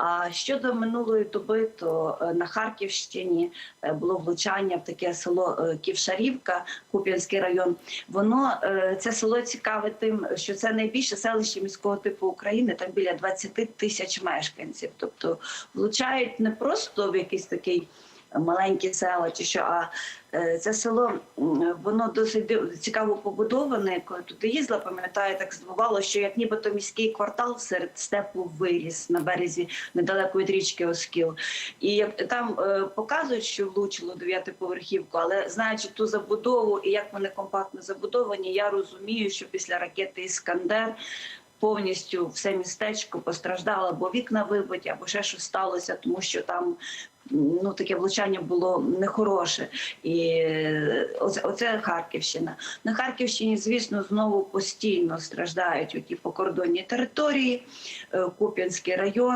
А щодо минулої доби, то е, на Харківщині е, було влучання в таке село е, Ківшарівка, Куп'янський район. Воно це село цікаве тим, що це найбільше селище міського типу України. Там біля 20 тисяч мешканців. Тобто влучають не просто в якийсь такий маленькі села чи що, а е, це село воно досить цікаво побудоване. Коли туди їздила, пам'ятаю, так здивувало, що як нібито міський квартал серед степу виріс на березі недалеко від річки Оскіл. І як там е, показують, що влучило дев'ятиповерхівку, але знаючи ту забудову і як вони компактно забудовані, я розумію, що після ракети Іскандер. Повністю все містечко постраждало, бо вікна вибиті, або ще щось сталося, тому що там ну таке влучання було нехороше. І оце, оце Харківщина. На Харківщині, звісно, знову постійно страждають оті покордонні території, е, Куп'янський район.